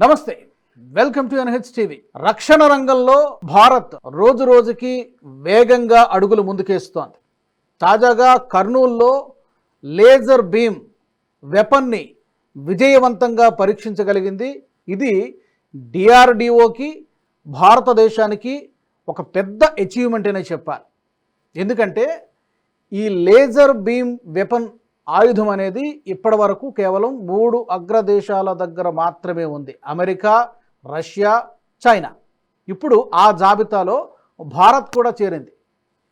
నమస్తే. Welcome to NH TV. రక్షణ రంగంలో భారత్ రోజు రోజుకి వేగంగా అడుగులు ముందుకేస్తోంది. తాజాగా కర్నూల్లో లేజర్ బీమ్ వెపన్ని విజయవంతంగా పరీక్షించగలిగింది. ఇది డిఆర్డిఓకి భారతదేశానికి ఒక పెద్ద అచీవ్మెంట్ అనే చెప్పాలి. ఎందుకంటే ఈ లేజర్ బీమ్ వెపన్ ఆయుధం అనేది ఇప్పటి వరకు కేవలం మూడు అగ్రదేశాల దగ్గర మాత్రమే ఉంది. America Russia China. ఇప్పుడు ఆ జాబితాలో భారత్ కూడా చేరింది.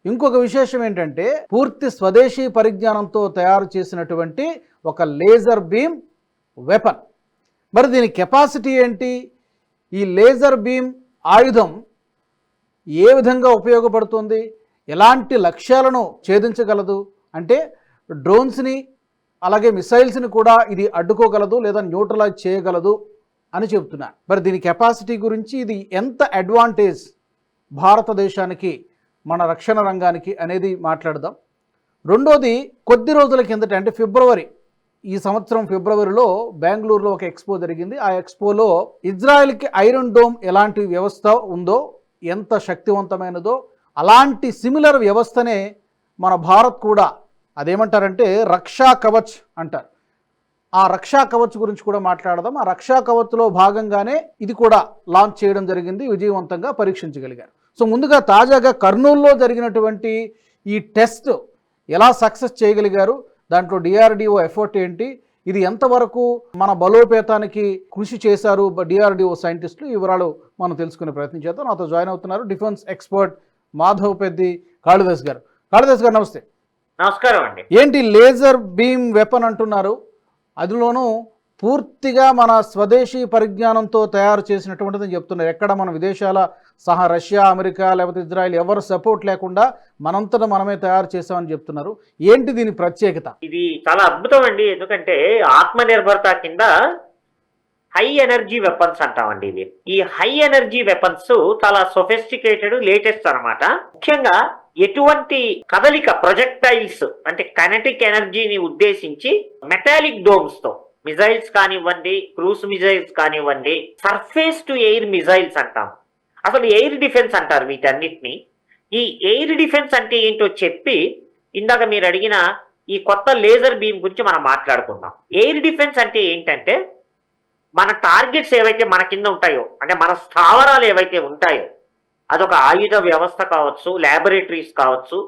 ఇంకొక విశేషం ఏంటంటే పూర్తి స్వదేశీ పరిజ్ఞానంతో తయారు చేసినటువంటి ఒక లేజర్ బీమ్ వెపన్. మరి దీని కెపాసిటీ ఏంటి? ఈ లేజర్ బీమ్ ఆయుధం ఏ విధంగా ఉపయోగపడుతుంది? ఎలాంటి లక్ష్యాలను ఛేదించగలదు? అంటే డ్రోన్స్ని అలాగే మిసైల్స్ని కూడా ఇది అడ్డుకోగలదు లేదా న్యూట్రలైజ్ చేయగలదు అని చెప్తున్నారు మరి దీని కెపాసిటీ గురించి ఇది ఎంత అడ్వాంటేజ్ భారతదేశానికి మన రక్షణ రంగానికి అనేది మాట్లాడదాం. రెండోది కొద్ది రోజుల కిందట అంటే ఫిబ్రవరి ఈ సంవత్సరం ఫిబ్రవరిలో బెంగళూరులో ఒక ఎక్స్పో జరిగింది. ఆ ఎక్స్పోలో ఇజ్రాయెల్కి ఐరన్ డోమ్ ఎలాంటి వ్యవస్థ ఉందో ఎంత శక్తివంతమైనదో అలాంటి సిమిలర్ వ్యవస్థనే మన భారత్ కూడా అదేమంటారంటే రక్షా కవచ్ అంటారు. ఆ రక్షా కవచ్ గురించి కూడా మాట్లాడదాం. ఆ రక్షా కవచ్లో భాగంగానే ఇది కూడా లాంచ్ చేయడం జరిగింది. విజయవంతంగా పరీక్షించగలిగారు. సో ముందుగా తాజాగా కర్నూలులో జరిగినటువంటి ఈ టెస్ట్ ఎలా సక్సెస్ చేయగలిగారు? దాంట్లో డిఆర్డిఓ ఎఫర్ట్ ఏంటి? ఇది ఎంతవరకు మన బలోపేతానికి కృషి చేశారు? డిఆర్డిఓ సైంటిస్టులు ఈ వివరాలు మనం తెలుసుకునే ప్రయత్నం చేద్దాం. నాతో జాయిన్ అవుతున్నారు డిఫెన్స్ ఎక్స్పర్ట్ మాధవ్ పెద్ది కాళిదాస్ గారు. కాళిదాస్ గారు నమస్తే. నమస్కారం అండి. ఏంటి లేజర్ బీమ్ వెపన్ అంటున్నారు? అందులోనూ పూర్తిగా మన స్వదేశీ పరిజ్ఞానంతో తయారు చేసినటువంటిదని చెప్తున్నారు. ఎక్కడ మన విదేశాల సహా రష్యా అమెరికా లేకపోతే ఇజ్రాయెల్ ఎవరు సపోర్ట్ లేకుండా మనంతట మనమే తయారు చేసామని చెప్తున్నారు. ఏంటి దీని ప్రత్యేకత? ఇది చాలా అద్భుతం అండి ఎందుకంటే ఆత్మ నిర్భరత కింద హై ఎనర్జీ వెపన్స్ అంటామండి ఇవి ఈ హై ఎనర్జీ వెపన్స్ చాలా సొఫిస్టికేటెడ్ లేటెస్ట్ అన్నమాట. ముఖ్యంగా ఎటువంటి కదలిక ప్రొజెక్టైల్స్ అంటే కనెటిక్ ఎనర్జీని ఉద్దేశించి మెటాలిక్ డోమ్స్తో మిజైల్స్ కానివ్వండి క్రూస్ మిజైల్స్ కానివ్వండి సర్ఫేస్ టు ఎయిర్ మిజైల్స్ అంటాం. అసలు ఎయిర్ డిఫెన్స్ అంటారు వీటన్నిటిని. ఈ ఎయిర్ డిఫెన్స్ అంటే ఏంటో చెప్పి ఇందాక మీరు అడిగిన ఈ కొత్త లేజర్ బీమ్ గురించి మనం మాట్లాడుకుందాం. ఎయిర్ డిఫెన్స్ అంటే ఏంటంటే మన టార్గెట్స్ ఏవైతే మన కింద ఉంటాయో అంటే మన స్థావరాలు ఏవైతే ఉంటాయో అదొక ఆయుధ వ్యవస్థ కావచ్చు ల్యాబొరేటరీస్ కావచ్చు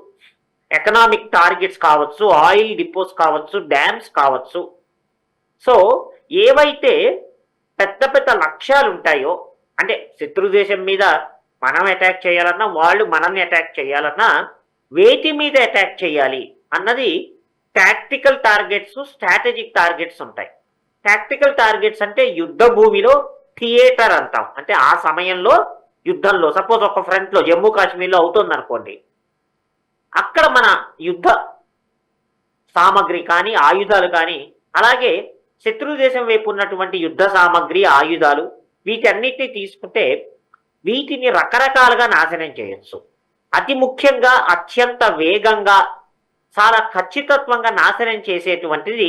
ఎకనామిక్ టార్గెట్స్ కావచ్చు ఆయిల్ డిపోస్ కావచ్చు డ్యామ్స్ కావచ్చు. సో ఏవైతే పెద్ద పెద్ద లక్ష్యాలు ఉంటాయో అంటే శత్రు దేశం మీద మనం అటాక్ చేయాలన్నా వాళ్ళు మనల్ని అటాక్ చేయాలన్నా వేటి మీద అటాక్ చేయాలి అన్నది టాక్టికల్ టార్గెట్స్ స్ట్రాటజిక్ టార్గెట్స్ ఉంటాయి. టాక్టికల్ టార్గెట్స్ అంటే యుద్ధ భూమిలో థియేటర్ అంటాం. అంటే ఆ సమయంలో యుద్ధంలో సపోజ్ ఒక ఫ్రంట్లో జమ్మూ కాశ్మీర్లో అవుతుంది అనుకోండి అక్కడ మన యుద్ధ సామగ్రి కానీ ఆయుధాలు కానీ అలాగే శత్రు దేశం వైపు ఉన్నటువంటి యుద్ధ సామగ్రి ఆయుధాలు వీటన్నిటిని తీసుకుంటే వీటిని రకరకాలుగా నాశనం చేయొచ్చు. అతి ముఖ్యంగా అత్యంత వేగంగా చాలా ఖచ్చితత్వంగా నాశనం చేసేటువంటిది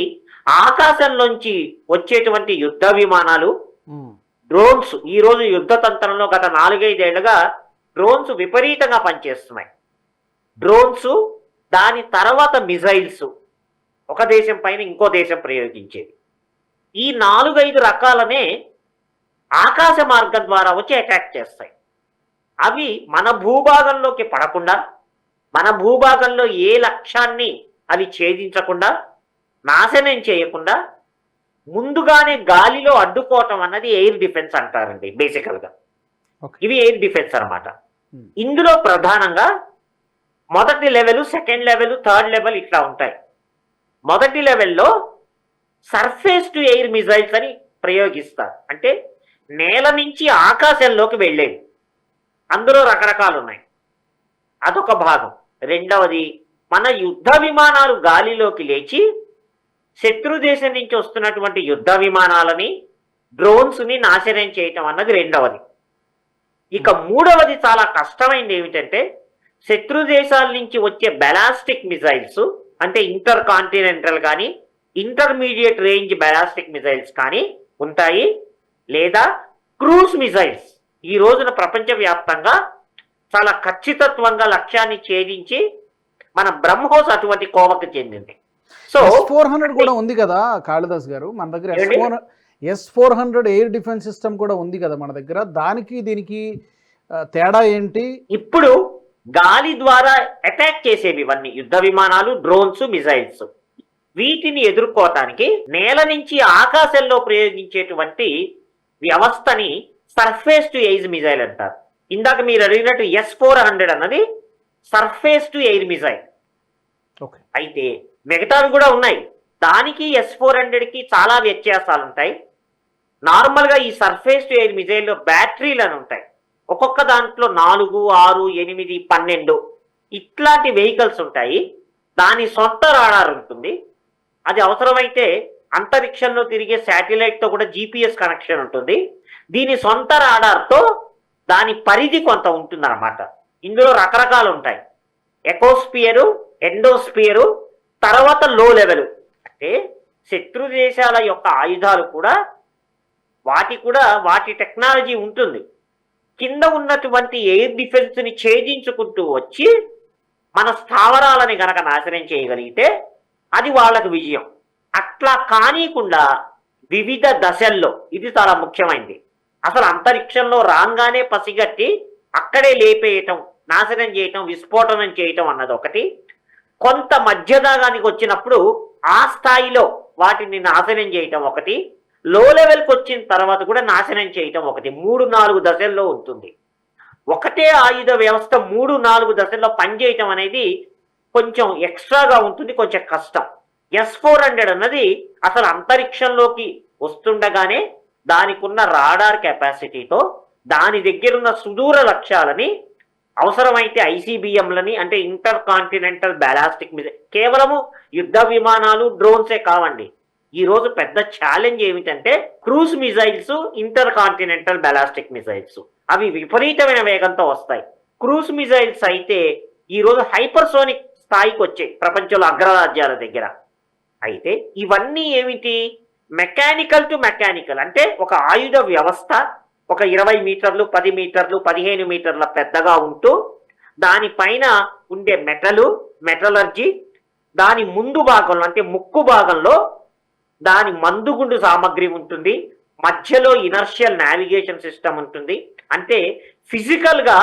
ఆకాశంలోంచి వచ్చేటువంటి యుద్ధ విమానాలు. డ్రోన్స్ ఈరోజు యుద్ధ తంత్రంలో గత నాలుగైదేళ్ళుగా డ్రోన్స్ విపరీతంగా పనిచేస్తున్నాయి. డ్రోన్స్ దాని తర్వాత మిజైల్స్ ఒక దేశం పైన ఇంకో దేశం ప్రయోగించేది ఈ నాలుగైదు రకాలనే ఆకాశ మార్గం ద్వారా వచ్చి అటాక్ చేస్తాయి. అవి మన భూభాగంలోకి పడకుండా మన భూభాగంలో ఏ లక్ష్యాన్ని అవి ఛేదించకుండా నాశనం చేయకుండా ముందుగానే గాలిలో అడ్డుకోవటం అన్నది ఎయిర్ డిఫెన్స్ అంటారండి బేసికల్గా. Okay. ఇవి ఎయిర్ డిఫెన్స్ అన్నమాట. Hmm. ఇందులో ప్రధానంగా మొదటి level second level third level ఇట్లా ఉంటాయి. మొదటి లెవెల్లో సర్ఫేస్ టు ఎయిర్ మిజైల్స్ అని ప్రయోగిస్తారు. అంటే నేల నుంచి ఆకాశంలోకి వెళ్ళేవి. అందులో రకరకాలు ఉన్నాయి అదొక భాగం. రెండవది మన యుద్ధ విమానాలు గాలిలోకి లేచి శత్రు దేశం నుంచి వస్తున్నటువంటి యుద్ధ విమానాలని డ్రోన్స్ని నాశనం చేయటం అన్నది రెండవది. ఇక మూడవది చాలా కష్టమైంది ఏమిటంటే శత్రు దేశాల నుంచి వచ్చే బెలాస్టిక్ మిజైల్స్ అంటే ఇంటర్ కాంటినెంటల్ కానీ ఇంటర్మీడియట్ రేంజ్ బెలాస్టిక్ మిజైల్స్ కానీ ఉంటాయి లేదా క్రూజ్ మిజైల్స్ ఈ రోజున ప్రపంచవ్యాప్తంగా చాలా ఖచ్చితత్వంగా లక్ష్యాన్ని ఛేదించి మన బ్రహ్మోస్ అటువంటి కోవకు చెందింది. సో ఫోర్ హండ్రెడ్ కూడా ఉంది కదా కాళిదాస్ గారు. మన దగ్గర S? Four S four hundred air defence system కూడా ఉంది కదా మన దగ్గర. దానికి దీనికి తేడా ఏంటి? ఇప్పుడు గాలి ద్వారా అటాక్ చేసేవి ఇవన్నీ యుద్ధ విమానాలు డ్రోన్స్ మిజైల్స్ వీటిని ఎదుర్కోవటానికి నేల నుంచి ఆకాశంలో ప్రయోగించేటువంటి వ్యవస్థని సర్ఫేస్ టు ఎయిర్ మిజైల్ అంటారు. ఇందాక మీరు అడిగినట్టు ఎస్ ఫోర్ హండ్రెడ్ అన్నది సర్ఫేస్ టు ఎయిర్ మిజైల్ అయితే మిగతావి కూడా ఉన్నాయి. దానికి ఎస్ ఫోర్ హండ్రెడ్కి చాలా వ్యత్యాసాలు ఉంటాయి నార్మల్గా ఈ సర్ఫేస్ టు ఎయిర్ మిజైల్లో బ్యాటరీలు అని ఉంటాయి. ఒక్కొక్క దాంట్లో నాలుగు ఆరు ఎనిమిది పన్నెండు ఇట్లాంటి వెహికల్స్ ఉంటాయి. దాని సొంత రాడార్ ఉంటుంది. అది అవసరమైతే అంతరిక్షంలో తిరిగే శాటిలైట్తో కూడా జీపీఎస్ కనెక్షన్ ఉంటుంది. దీని సొంత రాడార్తో దాని పరిధి కొంత ఉంటుందన్నమాట. ఇందులో రకరకాలు ఉంటాయి ఎకోస్పియరు ఎండోస్పియరు తర్వాత లో లెవెల్ అంటే శత్రు దేశాల యొక్క ఆయుధాలు కూడా వాటి కూడా వాటి టెక్నాలజీ ఉంటుంది. కింద ఉన్నటువంటి ఎయిర్ డిఫెన్స్ని ఛేదించుకుంటూ వచ్చి మన స్థావరాలని గనక నాశనం చేయగలిగితే అది వాళ్ళకు విజయం. అట్లా కానీకుండా వివిధ దశల్లో ఇది చాలా ముఖ్యమైనది అసలు అంతరిక్షంలో రాగానే పసిగట్టి అక్కడే లేపేయటం నాశనం చేయటం విస్ఫోటనం చేయటం అన్నది ఒకటి. కొంత మధ్యదాగానికి వచ్చినప్పుడు ఆ స్థాయిలో వాటిని నాశనం చేయటం ఒకటి లో లెవెల్కి వచ్చిన తర్వాత కూడా నాశనం చేయటం ఒకటి మూడు నాలుగు దశల్లో ఉంటుంది. ఒకటే ఆయుధ వ్యవస్థ మూడు నాలుగు దశల్లో పనిచేయటం అనేది కొంచెం ఎక్స్ట్రాగా ఉంటుంది కొంచెం కష్టం. ఎస్ ఫోర్ హండ్రెడ్ అన్నది అసలు అంతరిక్షంలోకి వస్తుండగానే దానికి ఉన్న రాడార్ కెపాసిటీతో దాని దగ్గరున్న సుదూర లక్ష్యాలని అవసరమైతే ఐసీబీఎంలని అంటే ఇంటర్ కాంటినెంటల్ బ్యాలాస్టిక్ మిజైల్ కేవలము యుద్ధ విమానాలు డ్రోన్సే కావండి. ఈ రోజు పెద్ద ఛాలెంజ్ ఏమిటంటే cruise missiles intercontinental ballistic missiles అవి విపరీతమైన వేగంతో వస్తాయి. క్రూజ్ మిజైల్స్ అయితే ఈ రోజు హైపర్సోనిక్ స్థాయికి వచ్చాయి ప్రపంచంలో అగ్రరాజ్యాల దగ్గర. అయితే ఇవన్నీ ఏమిటి? మెకానికల్ టు మెకానికల్ అంటే ఒక ఆయుధ వ్యవస్థ ఒక ఇరవై మీటర్లు పది మీటర్లు పదిహేను మీటర్ల పెద్దగా ఉంటూ దానిపైన ఉండే మెటలు మెటలర్జీ దాని ముందు భాగంలో అంటే ముక్కు భాగంలో దాని మందుగుండు సామగ్రి ఉంటుంది. మధ్యలో ఇనర్షియల్ నావిగేషన్ సిస్టమ్ ఉంటుంది. అంటే ఫిజికల్గా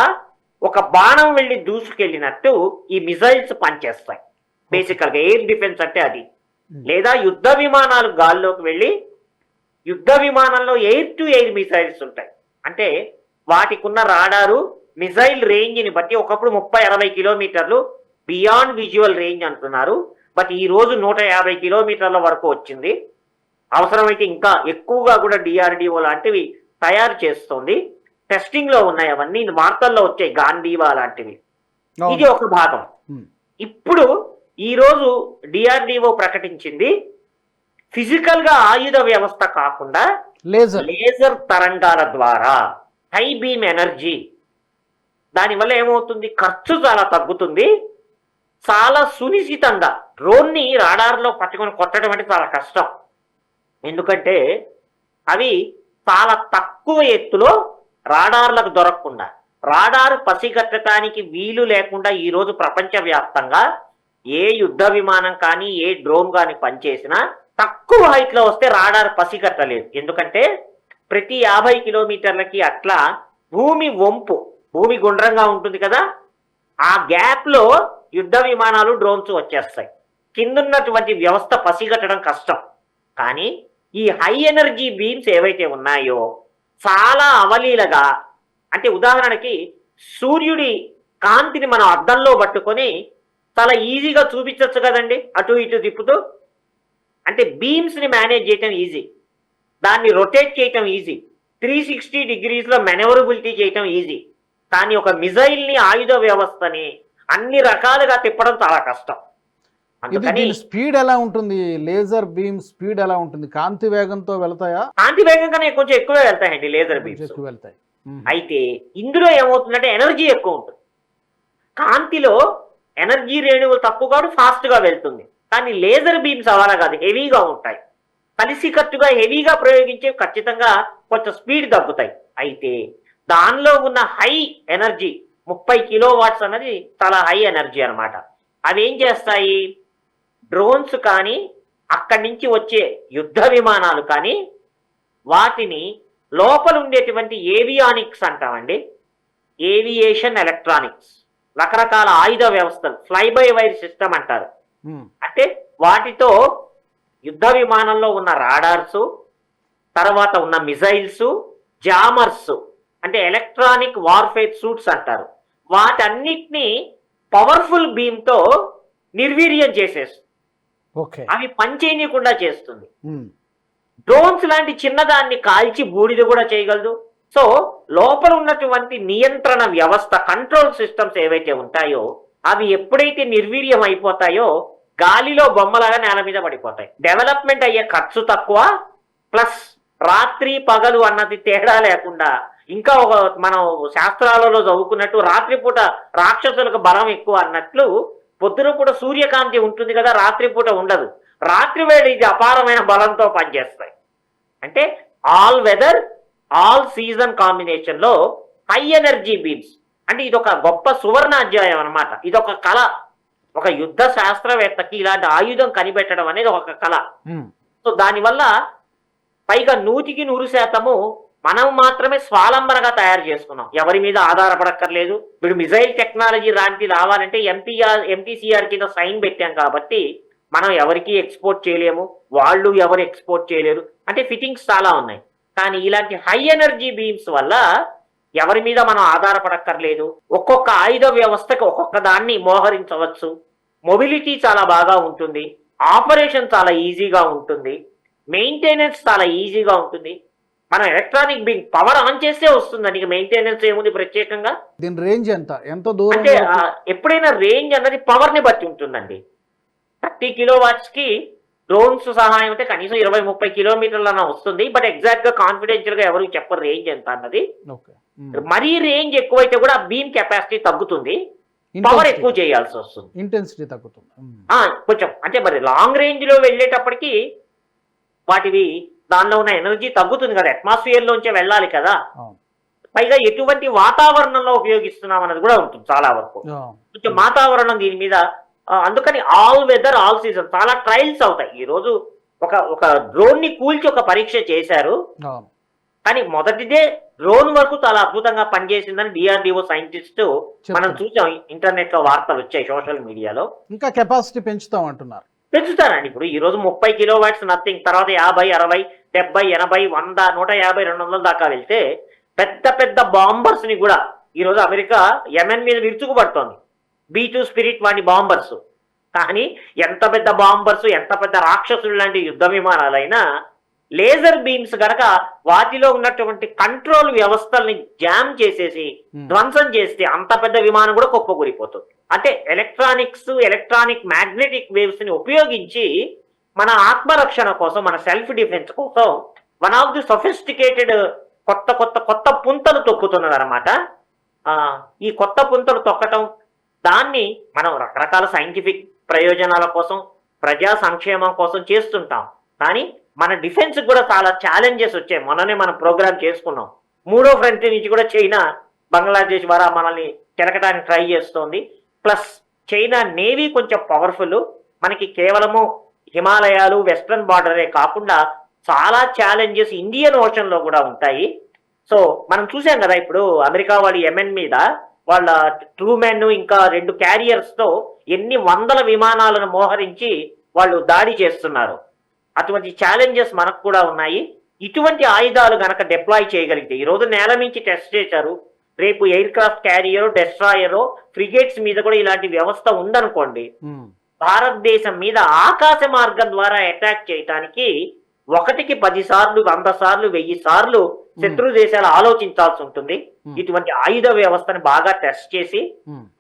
ఒక బాణం వెళ్ళి దూసుకెళ్ళినట్టు ఈ మిజైల్స్ పనిచేస్తాయి. బేసికల్గా ఎయిర్ డిఫెన్స్ అంటే అది. లేదా యుద్ధ విమానాలు గాల్లోకి వెళ్ళి యుద్ధ విమానంలో ఎయిర్ టు ఎయిర్ మిసైల్స్ ఉంటాయి. అంటే వాటికి ఉన్న రాడారు మిసైల్ రేంజ్ని బట్టి ఒకప్పుడు ముప్పై అరవై కిలోమీటర్లు బియాండ్ విజువల్ రేంజ్ అంటున్నారు. బట్ ఈ రోజు నూట యాభై కిలోమీటర్ల వరకు వచ్చింది. అవసరమైతే ఇంకా ఎక్కువగా కూడా డిఆర్డిఓ లాంటివి తయారు చేస్తుంది. టెస్టింగ్లో ఉన్నాయి అవన్నీ. వార్తల్లో వచ్చాయి గాంధీవా లాంటివి. ఇది ఒక భాగం. ఇప్పుడు ఈ రోజు డిఆర్డిఓ ప్రకటించింది. ఫిజికల్గా ఆయుధ వ్యవస్థ కాకుండా లేజర్. లేజర్ తరంగాల ద్వారా హై బీమ్ ఎనర్జీ. దానివల్ల ఏమవుతుంది? ఖర్చు చాలా తగ్గుతుంది. చాలా సునిశ్చితంగా డ్రోన్ని రాడార్లో పట్టుకొని కొట్టడం అంటే చాలా కష్టం. ఎందుకంటే అవి చాలా తక్కువ ఎత్తులో రాడార్లకు దొరకకుండా రాడార్ పసిగట్టడానికి వీలు లేకుండా ఈరోజు ప్రపంచవ్యాప్తంగా ఏ యుద్ధ విమానం కానీ ఏ డ్రోన్ కానీ పనిచేసినా తక్కువ హైట్లో వస్తే రాడార్ పసిగట్టలేదు. ఎందుకంటే ప్రతి యాభై కిలోమీటర్లకి అట్లా భూమి వంపు భూమి గుండ్రంగా ఉంటుంది కదా ఆ గ్యాప్లో యుద్ధ విమానాలు డ్రోన్స్ వచ్చేస్తాయి. కిందున్నటువంటి వ్యవస్థ పసిగట్టడం కష్టం. కానీ ఈ హై ఎనర్జీ బీమ్స్ ఏవైతే ఉన్నాయో చాలా అవలీలగా అంటే ఉదాహరణకి సూర్యుడి కాంతిని మనం అద్దంలో పట్టుకొని చాలా ఈజీగా చూపించవచ్చు కదండి అటు ఇటు తిప్పుతూ. అంటే బీమ్స్ని మేనేజ్ చేయటం ఈజీ దాన్ని రొటేట్ చేయటం ఈజీ త్రీ సిక్స్టీ డిగ్రీస్లో మెనవరబిలిటీ చేయటం ఈజీ కానీ ఒక మిజైల్ని ఆయుధ వ్యవస్థని అన్ని రకాలుగా తిప్పడం చాలా కష్టం. స్పీడ్ ఎలా ఉంటుంది? లేజర్ బీమ్ స్పీడ్ ఎలా ఉంటుంది? కాంతి వేగంతో వెళ్తాయా? కాంతి వేగంగానే కొంచెం ఎక్కువే వెళ్తాయండి లేజర్ బీమ్స్ ఎక్కువ వెళ్తాయి. అయితే ఇందులో ఏమవుతుందంటే ఎనర్జీ ఎక్కువ ఉంటుంది. కాంతిలో ఎనర్జీ రేణువులు తక్కువ కాబట్టి ఫాస్ట్గా వెళ్తుంది. కానీ లేజర్ బీమ్స్ అలానే కాదు హెవీగా ఉంటాయి. కలిసికట్టుగా హెవీగా ప్రయోగించే ఖచ్చితంగా కొంచెం స్పీడ్ తగ్గుతాయి. అయితే దానిలో ఉన్న హై ఎనర్జీ ముప్పై కిలో వాట్స్ అన్నది చాలా హై ఎనర్జీ అన్నమాట. అవి ఏం చేస్తాయి? డ్రోన్స్ కానీ అక్కడి నుంచి వచ్చే యుద్ధ విమానాలు కానీ వాటిని లోపల ఉండేటువంటి ఏవియానిక్స్ అంటామండి. Aviation electronics. రకరకాల ఆయుధ వ్యవస్థలు ఫ్లై బై వైర్ సిస్టమ్ అంటారు. అంటే వాటితో యుద్ధ విమానంలో ఉన్న రాడార్స్ తర్వాత ఉన్న మిజైల్స్ జామర్స్ అంటే ఎలక్ట్రానిక్ వార్ఫేర్ సూట్స్ అంటారు. వాటన్నిటిని పవర్ఫుల్ బీమ్తో నిర్వీర్యం చేసేస్తుంది అవి పనిచేయనీయకుండా చేస్తుంది. డ్రోన్స్ లాంటి చిన్నదాన్ని కాల్చి బూడిద కూడా చేయగలదు. సో లోపల ఉన్నటువంటి నియంత్రణ వ్యవస్థ కంట్రోల్ సిస్టమ్స్ ఏవైతే ఉంటాయో అవి ఎప్పుడైతే నిర్వీర్యం అయిపోతాయో గాలిలో బొమ్మలాగా నేల మీద పడిపోతాయి. డెవలప్మెంట్ అయ్యే ఖర్చు తక్కువ ప్లస్ రాత్రి పగలు అన్నది తేడా లేకుండా ఇంకా ఒక మనం శాస్త్రాలలో చదువుకున్నట్టు రాత్రిపూట రాక్షసులకు బలం ఎక్కువ అన్నట్లు పొద్దున పూట సూర్యకాంతి ఉంటుంది కదా రాత్రిపూట ఉండదు. రాత్రివేళ ఇది అపారమైన బలంతో పనిచేస్తాయి. అంటే ఆల్ వెదర్ ఆల్ సీజన్ కాంబినేషన్లో హై ఎనర్జీ బీమ్స్ అంటే ఇది ఒక గొప్ప సువర్ణ అధ్యాయం అనమాట ఇది ఒక కళ. ఒక యుద్ధ శాస్త్రవేత్తకి ఇలాంటి ఆయుధం కనిపెట్టడం అనేది ఒక కళ. సో దానివల్ల పైగా నూటికి నూరు శాతము మనం మాత్రమే స్వాలంబనగా తయారు చేసుకున్నాం. ఎవరి మీద ఆధారపడక్కర్లేదు. ఇప్పుడు మిజైల్ టెక్నాలజీ లాంటివి రావాలంటే ఎంపీఆర్ ఎంపీసీఆర్ కింద సైన్ పెట్టాం కాబట్టి మనం ఎవరికి ఎక్స్పోర్ట్ చేయలేము. వాళ్ళు ఎవరు ఎక్స్పోర్ట్ చేయలేరు. అంటే ఫిట్టింగ్స్ చాలా ఉన్నాయి. కానీ ఇలాంటి హై ఎనర్జీ బీమ్స్ వల్ల ఎవరి మీద మనం ఆధారపడక్కర్లేదు. ఒక్కొక్క ఆయుధ వ్యవస్థకి ఒక్కొక్క దాన్ని మోహరించవచ్చు. మొబిలిటీ చాలా బాగా ఉంటుంది. ఆపరేషన్ చాలా ఈజీగా ఉంటుంది. మెయింటెనెన్స్ చాలా ఈజీగా ఉంటుంది. మనం ఎలక్ట్రానిక్ బింగ్ పవర్ ఆన్ చేస్తే వస్తుందండి ఇక మెయింటెనెన్స్ ఏముంది ప్రత్యేకంగా? దీని రేంజ్ ఎంత? ఎంత దూరం అంటే ఎప్పుడైనా రేంజ్ అన్నది పవర్ని బట్టి ఉంటుందండి. థర్టీ కిలో వాట్స్కి డ్రోన్స్ సహాయం అంటే కనీసం ఇరవై ముప్పై కిలోమీటర్లన వస్తుంది బట్ ఎగ్జాక్ట్గా కాన్ఫిడెన్షియల్గా ఎవరు చెప్పరు రేంజ్ ఎంత అన్నది. ఉమ్, మరీ రేంజ్ ఎక్కువైతే కూడా బీమ్ కెపాసిటీ తగ్గుతుంది పవర్ ఎక్కువ చేయాల్సి వస్తుంది. ఇంటెన్సిటీ తగ్గుతుంది. ఆ, కొంచెం అంటే మరి లాంగ్ రేంజ్లో వెళ్ళేటప్పటికి వాటివి దానిలో ఉన్న ఎనర్జీ తగ్గుతుంది కదా అట్మాస్ఫియర్ లోంచే వెళ్ళాలి కదా. పైగా ఎటువంటి వాతావరణంలో ఉపయోగిస్తున్నాం అన్నది కూడా ఉంటుంది చాలా వరకు. కొంచెం వాతావరణం దీని మీద అందుకని ఆల్ వెదర్ ఆల్ సీజన్ చాలా ట్రయల్స్ అవుతాయి. ఈ రోజు ఒక ఒక డ్రోన్ని కూల్చి ఒక పరీక్ష చేశారు. కానీ మొదటిదే డ్రోన్ వరకు చాలా అద్భుతంగా పనిచేసిందని డిఆర్డిఓ సైంటిస్ట్ మనం. చూసాం. ఇంటర్నెట్లో వార్తలు వచ్చాయి సోషల్ మీడియాలో. ఇంకా కెపాసిటీ పెంచుతాం అంటున్నారు. పెంచుతారండి. ఇప్పుడు ఈ రోజు ముప్పై కిలో వాట్స్ నథింగ్ తర్వాత యాభై అరవై డెబ్బై ఎనభై వంద నూట యాభై రెండు వందల దాకా వెళ్తే పెద్ద పెద్ద బాంబర్స్ని కూడా ఈ రోజు అమెరికా యెమెన్ మీద విరుచుకుపడుతోంది. బీ టూ స్పిరిట్ వాడి బాంబర్స్. కానీ ఎంత పెద్ద బాంబర్స్ ఎంత పెద్ద రాక్షసులు లాంటి యుద్ధ విమానాలైనా లేజర్ బీమ్స్ గనక వాటిలో ఉన్నటువంటి కంట్రోల్ వ్యవస్థల్ని జామ్ చేసేసి ధ్వంసం చేస్తే అంత పెద్ద విమానం కూడా కుప్పకూలిపోతుంది అంటే ఎలక్ట్రానిక్స్ ఎలక్ట్రానిక్ మ్యాగ్నెటిక్ వేవ్స్ని ఉపయోగించి మన ఆత్మరక్షణ కోసం మన సెల్ఫ్ డిఫెన్స్ కోసం వన్ ఆఫ్ ది సొఫిస్టికేటెడ్ కొత్త కొత్త కొత్త పుంతలు తొక్కుతున్నది అనమాట ఈ కొత్త పుంతలు తొక్కటం దాన్ని మనం రకరకాల సైంటిఫిక్ ప్రయోజనాల కోసం ప్రజా సంక్షేమం కోసం చేస్తుంటాం. కానీ మన డిఫెన్స్ కూడా చాలా ఛాలెంజెస్ వచ్చాయి. మొన్ననే మనం ప్రోగ్రామ్ చేసుకున్నాం. మూడో ఫ్రంట్ నుంచి కూడా చైనా బంగ్లాదేశ్ ద్వారా మనల్ని కెరకటానికి ట్రై చేస్తోంది. ప్లస్ చైనా నేవీ కొంచెం పవర్ఫుల్ మనకి కేవలము హిమాలయాలు వెస్ట్రన్ బార్డరే కాకుండా చాలా ఛాలెంజెస్ ఇండియన్ ఓషన్లో కూడా ఉంటాయి. సో మనం చూసాం కదా ఇప్పుడు అమెరికా వాళ్ళు యెమెన్ మీద వాళ్ళ ట్రూమెన్ ఇంకా రెండు క్యారియర్స్తో ఎన్ని వందల విమానాలను మోహరించి వాళ్ళు దాడి చేస్తున్నారు. అటువంటి ఛాలెంజెస్ మనకు కూడా ఉన్నాయి. ఇటువంటి ఆయుధాలు గనక డిప్లాయ్ చేయగలిగితే ఈ రోజు నేల మించి టెస్ట్ చేశారు. రేపు aircraft carrier destroyer frigates మీద కూడా ఇలాంటి వ్యవస్థ ఉందనుకోండి ఉమ్, భారతదేశం మీద ఆకాశ మార్గం ద్వారా అటాక్ చేయటానికి ఒకటికి పది సార్లు వంద సార్లు వెయ్యి సార్లు శత్రు దేశాలు ఆలోచించాల్సి ఉంటుంది. ఇటువంటి ఆయుధ వ్యవస్థని బాగా టెస్ట్ చేసి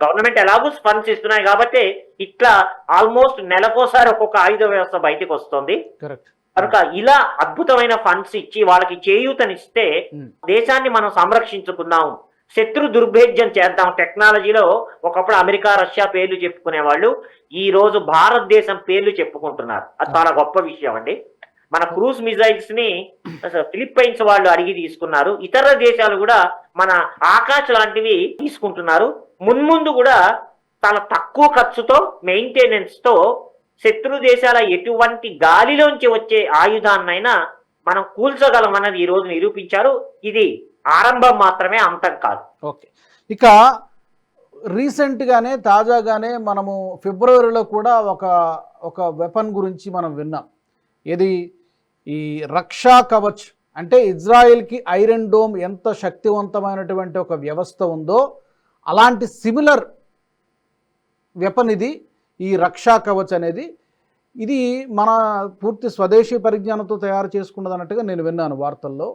గవర్నమెంట్ ఎలాగూ ఫండ్స్ ఇస్తున్నాయి కాబట్టి ఇట్లా ఆల్మోస్ట్ నెలకోసారి ఒక్కొక్క ఆయుధ వ్యవస్థ బయటకు వస్తుంది. కనుక ఇలా అద్భుతమైన ఫండ్స్ ఇచ్చి వాళ్ళకి చేయూతనిస్తే దేశాన్ని మనం సంరక్షించుకుందాం. శత్రు దుర్భేద్యం చేద్దాం. టెక్నాలజీలో ఒకప్పుడు అమెరికా రష్యా పేర్లు చెప్పుకునే వాళ్ళు ఈ రోజు భారతదేశం పేర్లు చెప్పుకుంటున్నారు. అది చాలా గొప్ప విషయం అండి. మన క్రూజ్ మిజైల్స్ని అసలు ఫిలిప్పైన్స్ వాళ్ళు అడిగి తీసుకున్నారు. ఇతర దేశాలు కూడా మన ఆకాశ లాంటివి తీసుకుంటున్నారు. మున్ముందు కూడా చాలా తక్కువ ఖర్చుతో మెయింటెనెన్స్తో శత్రు దేశాల ఎటువంటి గాలిలోంచి వచ్చే ఆయుధాన్నైనా మనం కూల్చగలం అన్నది ఈ రోజు నిరూపించారు. ఇది ఆరంభం మాత్రమే అంతం కాదు. ఓకే. ఇక రీసెంట్గానే తాజాగానే మనము ఫిబ్రవరిలో కూడా ఒక ఒక వెపన్ గురించి మనం విన్నాం. ఇది ఈ రక్షా కవచ్ అంటే ఇజ్రాయెల్కి ఐరన్ డోమ్ ఎంత శక్తివంతమైనటువంటి ఒక వ్యవస్థ ఉందో అలాంటి సిమిలర్ వెపన్ ఇది ఈ రక్షా కవచ్ అనేది. ఇది మన పూర్తి స్వదేశీ పరిజ్ఞానంతో తయారు చేసుకున్నది అన్నట్టుగా నేను విన్నాను వార్తల్లో.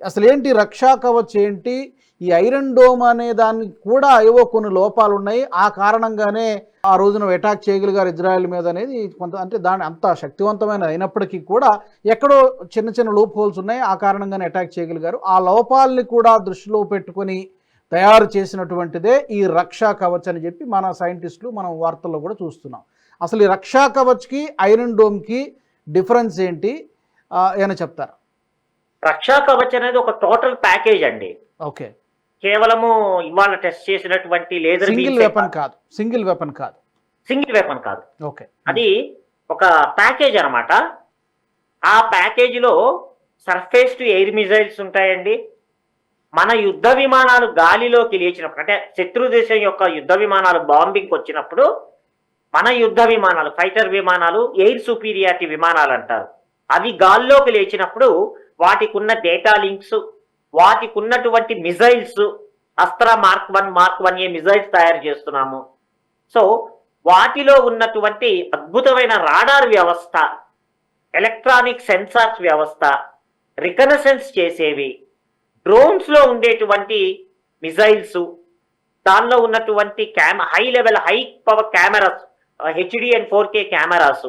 అసలు ఏంటి రక్షా కవచ్ ఏంటి? ఈ ఐరన్ డోమ్ అనే దానికి కూడా ఏవో కొన్ని లోపాలు ఉన్నాయి ఆ కారణంగానే ఆ రోజున అటాక్ చేయగలిగారు ఇజ్రాయెల్ మీద అనేది కొంత అంటే దాని అంత శక్తివంతమైన అయినప్పటికీ కూడా ఎక్కడో చిన్న చిన్న లూప్ హోల్స్ ఉన్నాయి. ఆ కారణంగానే అటాక్ చేయగలిగారు. ఆ లోపాలని కూడా దృష్టిలో పెట్టుకొని తయారు చేసినటువంటిదే ఈ రక్షా కవచ్ అని చెప్పి మన సైంటిస్టులు మనం వార్తల్లో కూడా చూస్తున్నాం. అసలు ఈ రక్షా కవచ్కి ఐరన్ డోమ్కి డిఫరెన్స్ ఏంటి? అని చెప్తారు? రక్షా కవచ్ అనేది ఒక టోటల్ ప్యాకేజ్ అండి. ఓకే. కేవలము ఇవాళ టెస్ట్ చేసినటువంటి లేజర్ సింగిల్ వెపన్ కాదు. సింగిల్ వెపన్ కాదు. సింగిల్ వెపన్ కాదు. ఓకే. అది ఒక ప్యాకేజ్ అన్నమాట. ఆ ప్యాకేజీలో సర్ఫేస్ టు ఎయిర్ మిజైల్స్ ఉంటాయండి. మన యుద్ధ విమానాలు గాలిలోకి లేచినప్పుడు అంటే శత్రు దేశం యొక్క యుద్ధ విమానాలు బాంబింగ్ వచ్చినప్పుడు మన యుద్ధ విమానాలు ఫైటర్ విమానాలు ఎయిర్ సుపీరియారిటీ విమానాలు అంటారు. అవి గాల్లోకి లేచినప్పుడు వాటికి ఉన్న డేటా లింక్స్ వాటికి ఉన్నటువంటి missiles Astra mark one mark one A missiles తయారు చేస్తున్నాము. సో వాటిలో ఉన్నటువంటి అద్భుతమైన రాడార్ వ్యవస్థ ఎలక్ట్రానిక్ సెన్సార్స్ వ్యవస్థ రికనసెన్స్ చేసేవి డ్రోన్స్లో ఉండేటువంటి మిజైల్స్ దానిలో ఉన్నటువంటి cam high level high power cameras HD and four K cameras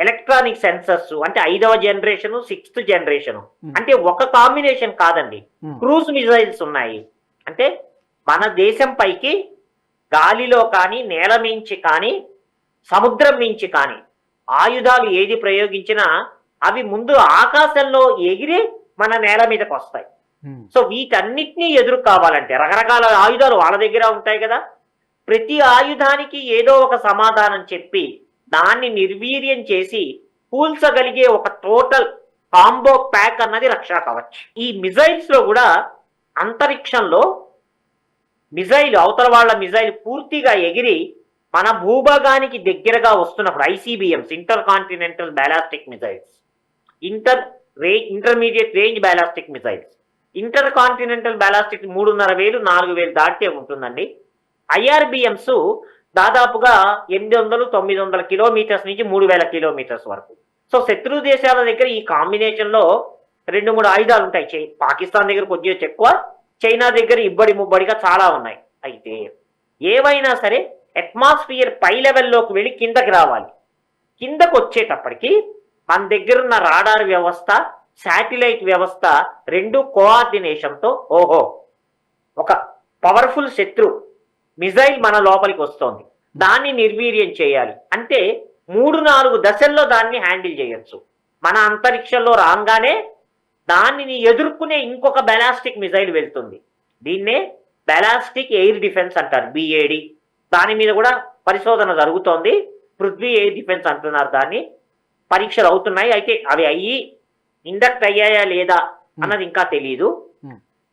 electronic sensors అంటే ఐదవ జనరేషన్ సిక్స్త్ జనరేషన్. అంటే ఒక కాంబినేషన్ కాదండి. క్రూజ్ మిజైల్స్ ఉన్నాయి. అంటే మన దేశం పైకి గాలిలో కానీ నేల మించి కానీ సముద్రం మించి కానీ ఆయుధాలు ఏది ప్రయోగించినా అవి ముందు ఆకాశంలో ఎగిరి మన నేల మీదకి వస్తాయి. సో వీటన్నిటినీ ఎదురు కావాలంటే రకరకాల ఆయుధాలు వాళ్ళ దగ్గర ఉంటాయి కదా. ప్రతి ఆయుధానికి ఏదో ఒక సమాధానం చెప్పి దాన్ని నిర్వీర్యం చేసి కూల్చగలిగే ఒక టోటల్ కాంబో ప్యాక్ అన్నది రక్షా కవచ్ ఈ మిజైల్స్లో కూడా అంతరిక్షంలో మిజైల్ అవతల వాళ్ళ మిజైల్ పూర్తిగా ఎగిరి మన భూభాగానికి దగ్గరగా వస్తున్నప్పుడు ICBMs intercontinental ballistic missiles inter ra intermediate range ballistic missiles. Intercontinental ballistic మూడున్నర వేలు నాలుగు వేలు దాటితే ఉంటుందండి. ఐఆర్బిఎంస్ దాదాపుగా ఎనిమిది వందలు తొమ్మిది వందల కిలోమీటర్స్ నుంచి మూడు వేల కిలోమీటర్స్ వరకు. సో శత్రు దేశాల దగ్గర ఈ కాంబినేషన్లో రెండు మూడు ఆయుధాలు ఉంటాయి. చై- పాకిస్తాన్ దగ్గర కొద్దిగా ఎక్కువ చైనా దగ్గర ఇబ్బడి ముబ్బడిగా చాలా ఉన్నాయి. అయితే ఏవైనా సరే అట్మాస్ఫియర్ పై లెవెల్లోకి వెళ్ళి కిందకి రావాలి. కిందకు వచ్చేటప్పటికి మన దగ్గర ఉన్న రాడార్ వ్యవస్థ శాటిలైట్ వ్యవస్థ రెండు కోఆర్డినేషన్తో ఓహో ఒక పవర్ఫుల్ శత్రు మిజైల్ మన లోపలికి వస్తోంది. దాన్ని నిర్వీర్యం చేయాలి. అంటే మూడు నాలుగు దశల్లో దాన్ని హ్యాండిల్ చేయొచ్చు. మన అంతరిక్షంలో రాగానే దానిని ఎదుర్కొనే ఇంకొక బెలాస్టిక్ మిజైల్ వెళ్తుంది. దీన్నే బెలాస్టిక్ ఎయిర్ డిఫెన్స్ అంటారు బిఏడి దాని మీద కూడా పరిశోధన జరుగుతోంది. పృథ్వీ ఎయిర్ డిఫెన్స్ అంటున్నారు దాన్ని. పరీక్షలు అవుతున్నాయి. అయితే అవి అయ్యి ఇండక్ట్ అయ్యాయా లేదా అన్నది ఇంకా తెలియదు.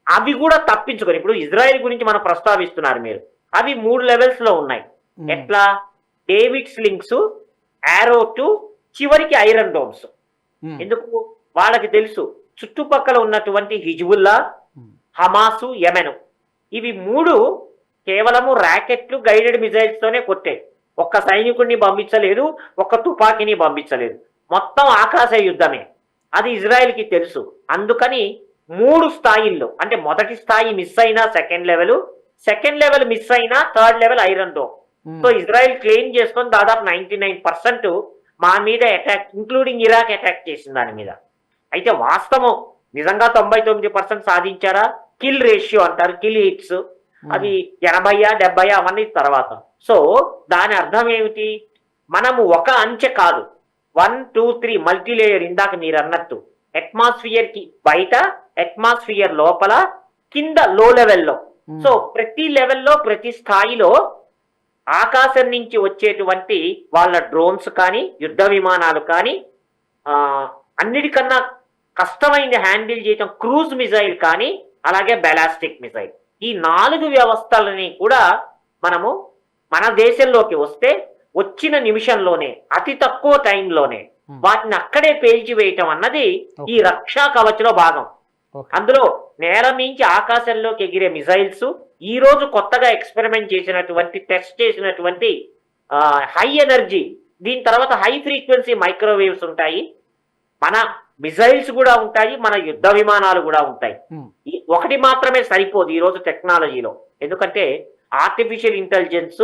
అవి కూడా తప్పించుకొని ఇప్పుడు ఇజ్రాయెల్ గురించి మనం ప్రస్తావిస్తున్నారు మీరు. అవి మూడు లెవెల్స్లో ఉన్నాయి. ఉమ్, ఎట్లా? డేవిడ్ స్లింగ్స్ ఆరో టు చివరికి ఐరన్ డోమ్స్ ఉమ్, ఎందుకు? వాళ్ళకి తెలుసు. చుట్టుపక్కల ఉన్నటువంటి హిజ్బుల్లా ఉమ్, హమాసు యమెను. ఇవి మూడు కేవలము ర్యాకెట్లు గైడెడ్ మిజైల్స్ తోనే కొట్టాయి. ఒక్క సైనికుడిని పంపించలేదు ఒక్క తుపాకీని పంపించలేదు. మొత్తం ఆకాశ యుద్ధమే. అది ఇజ్రాయెల్కి తెలుసు. అందుకని మూడు స్థాయిల్లో అంటే మొదటి స్థాయి మిస్ అయినా second level second level miss అయినా third level Iron Dome so Israel claim చేసుకొని దాదాపు నైన్టీ నైన్ పర్సెంట్ మా మీద అటాక్ ఇంక్లూడింగ్ ఇరాక్ అటాక్ చేసింది దాని మీద. అయితే వాస్తవం నిజంగా తొంభై తొమ్మిది పర్సెంట్ సాధించారా? కిల్ రేషియో అంటారు కిల్ హిట్స్. అవి ఎనభైయా డెబ్బై అవన్నీ తర్వాత. సో దాని అర్థం ఏమిటి? మనము ఒక అంచె కాదు వన్ టూ త్రీ మల్టీలేయర్ ఇందాక మీరు అన్నట్టు అట్మాస్ఫియర్కి బయట అట్మాస్ఫియర్ లోపల కింద లో. లెవెల్లో. సో ప్రతి లెవెల్లో ప్రతి స్థాయిలో ఆకాశం నుంచి వచ్చేటువంటి వాళ్ళ డ్రోన్స్ కానీ యుద్ధ విమానాలు కానీ ఆ, అన్నిటికన్నా కష్టమైంది హ్యాండిల్ చేయటం క్రూజ్ మిజైల్ కానీ అలాగే బెలాస్టిక్ మిజైల్ ఈ నాలుగు వ్యవస్థలని కూడా మనము మన దేశంలోకి వస్తే వచ్చిన నిమిషంలోనే అతి తక్కువ టైంలోనే Hmm. వాటిని అక్కడే పేల్చివేయటం అన్నది ఈ. రక్షా కవచ్లో భాగం అందులో నేల మించి ఆకాశంలోకి ఎగిరే మిజైల్స్ ఈ రోజు కొత్తగా ఎక్స్పెరిమెంట్ చేసినటువంటి టెస్ట్ చేసినటువంటి హై ఎనర్జీ దీని తర్వాత హై ఫ్రీక్వెన్సీ మైక్రోవేవ్స్ ఉంటాయి. మన మిజైల్స్ కూడా ఉంటాయి మన యుద్ధ విమానాలు కూడా ఉంటాయి. ఒకటి మాత్రమే సరిపోదు ఈ రోజు టెక్నాలజీలో. ఎందుకంటే artificial intelligence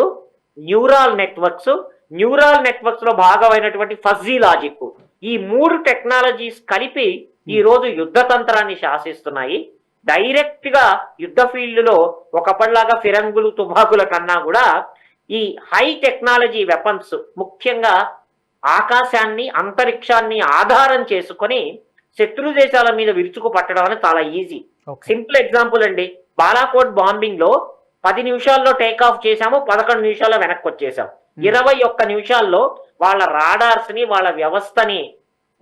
neural networks neural నెట్వర్క్స్లో భాగమైనటువంటి ఫజీ లాజిక్. ఈ మూడు టెక్నాలజీస్ కలిపి ఈ రోజు యుద్ధ తంత్రాన్ని శాసిస్తున్నాయి. డైరెక్ట్గా యుద్ధ ఫీల్డ్లో ఒకప్పటిలాగా ఫిరంగులు తుపాకుల కన్నా కూడా ఈ హై టెక్నాలజీ వెపన్స్ ముఖ్యంగా ఆకాశాన్ని అంతరిక్షాన్ని ఆధారం చేసుకొని శత్రు దేశాల మీద విరుచుకు పట్టడం అనేది చాలా ఈజీ. సింపుల్ ఎగ్జాంపుల్ అండి. బాలాకోట్ బాంబింగ్లో పది నిమిషాల్లో టేక్ ఆఫ్ చేశాము పదకొండు నిమిషాల్లో వెనక్కి వచ్చేసాం. ఇరవై ఒక్క నిమిషాల్లో వాళ్ళ రాడార్స్ని వాళ్ళ వ్యవస్థని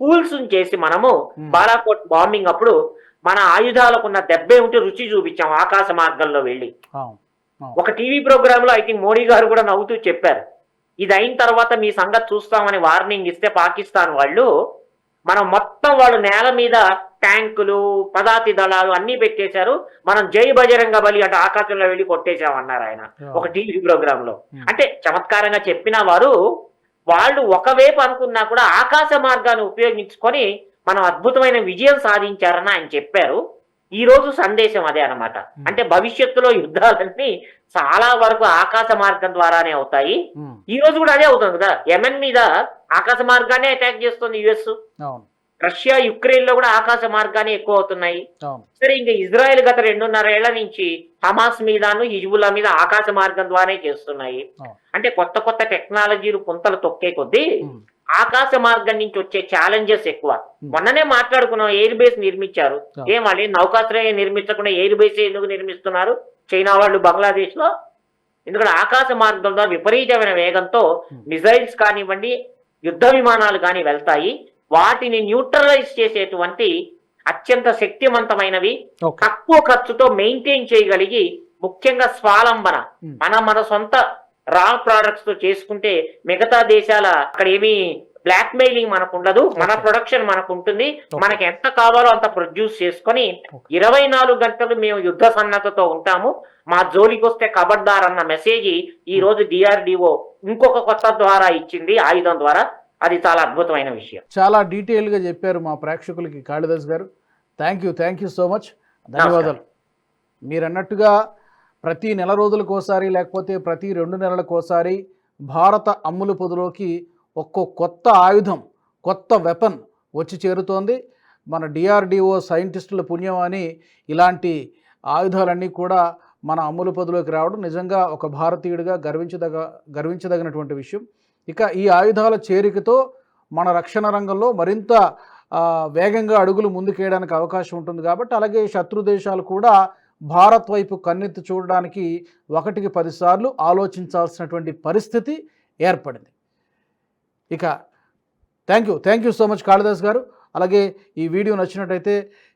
కూల్స్ చేసి మనము. బాలాకోట్ బాంబింగ్ అప్పుడు మన ఆయుధాలకు ఉన్న దెబ్బ ఏమిటి రుచి చూపించాం ఆకాశ మార్గంలో వెళ్ళి. ఒక టీవీ ప్రోగ్రామ్లో ఐ థింక్ మోడీ గారు కూడా నవ్వుతూ చెప్పారు ఇది అయిన తర్వాత మీ సంగతి చూస్తామని వార్నింగ్ ఇస్తే పాకిస్తాన్ వాళ్ళు మనం మొత్తం వాళ్ళు నేల మీద ట్యాంకులు పదాతి దళాలు అన్ని పెట్టేశారు మనం జై బజరంగ బలి అంటే ఆకాశంలో వెళ్ళి కొట్టేశామన్నారు ఆయన ఒక టీవీ ప్రోగ్రామ్లో. అంటే చమత్కారంగా చెప్పిన వారు వాళ్ళు ఒకవైపు అనుకున్నా కూడా ఆకాశ మార్గాన్ని ఉపయోగించుకొని మనం అద్భుతమైన విజయం సాధించారని ఆయన చెప్పారు. ఈ రోజు సందేశం అదే అన్నమాట. Hmm. అంటే భవిష్యత్తులో యుద్ధాలన్నీ చాలా వరకు ఆకాశ మార్గం ద్వారానే అవుతాయి. ఈ రోజు కూడా అదే అవుతుంది కదా. యెమెన్ మీద ఆకాశ మార్గాన్ని అటాక్ చేస్తుంది యుఎస్. రష్యా యుక్రెయిన్లో కూడా ఆకాశ మార్గాన్ని ఎక్కువ అవుతున్నాయి సరే ఇంకా ఇజ్రాయెల్ గత రెండున్నర ఏళ్ళ నుంచి హమాస్ మీదను హిజ్బుల్లా మీద ఆకాశ మార్గం ద్వారానే చేస్తున్నాయి. అంటే కొత్త కొత్త టెక్నాలజీలు పుంతలు తొక్కే కొద్దీ ఆకాశ మార్గం నుంచి వచ్చే ఛాలెంజెస్ ఎక్కువ. మొన్ననే మాట్లాడుకున్నాం ఎయిర్ బేస్ నిర్మించారు. ఏం వాళ్ళు? నౌకాశ్రయం నిర్మించకుండా ఎయిర్ బేస్ ఎందుకు నిర్మిస్తున్నారు? చైనా వాళ్ళు బంగ్లాదేశ్లో ఎందుకంటే ఆకాశ మార్గం ద్వారా విపరీతమైన వేగంతో. మిజైల్స్ కానివ్వండి యుద్ధ విమానాలు కానీ వెళ్తాయి. వాటిని న్యూట్రలైజ్ చేసేటువంటి అత్యంత శక్తివంతమైనవి తక్కువ ఖర్చుతో మెయింటైన్ చేయగలిగి ముఖ్యంగా స్వాలంబన Hmm. మన మన సొంత రా ప్రొడక్ట్స్తో చేసుకుంటే మిగతా దేశాల అక్కడ ఏమీ బ్లాక్ మెయిలింగ్ మనకు ఉండదు మన. ప్రొడక్షన్ మనకు ఉంటుంది. మనకి ఎంత కావాలో అంత ప్రొడ్యూస్ చేసుకొని. ఇరవై నాలుగు గంటలు మేము యుద్ధ సన్నద్ధతో ఉంటాము మా జోలికి వస్తే కబడ్దార్ అన్న మెసేజ్ ఈ రోజు డిఆర్డిఓ ఇంకొక కొత్త ద్వారా ఇచ్చింది ఆయుధం ద్వారా అది చాలా అద్భుతమైన విషయం. చాలా డీటెయిల్గా చెప్పారు మా ప్రేక్షకులకి కాళిదాస్ గారు. Thank you thank you so much ధన్యవాదాలు. మీరు అన్నట్టుగా ప్రతి నెల రోజులకు ఒకసారి లేకపోతే ప్రతి రెండు నెలలకు ఒకసారి భారత అమ్ముల పొదులోకి ఒక్కో కొత్త ఆయుధం కొత్త వెపన్ వచ్చి చేరుతోంది. మన డిఆర్డిఓ సైంటిస్టుల పుణ్యం అని ఇలాంటి ఆయుధాలన్నీ కూడా మన అమ్ముల పొదిలోకి రావడం నిజంగా ఒక భారతీయుడిగా గర్వించదగ గర్వించదగినటువంటి విషయం. ఇక ఈ ఆయుధాల చేరికతో మన రక్షణ రంగంలో మరింత వేగంగా అడుగులు ముందుకేయడానికి అవకాశం ఉంటుంది కాబట్టి అలాగే శత్రు దేశాలు కూడా భారత్ వైపు కన్నెత్తి చూడడానికి ఒకటికి పదిసార్లు ఆలోచించాల్సినటువంటి పరిస్థితి ఏర్పడింది. ఇక thank you thank you so much Kalidas గారు. అలాగే ఈ వీడియో నచ్చినట్టయితే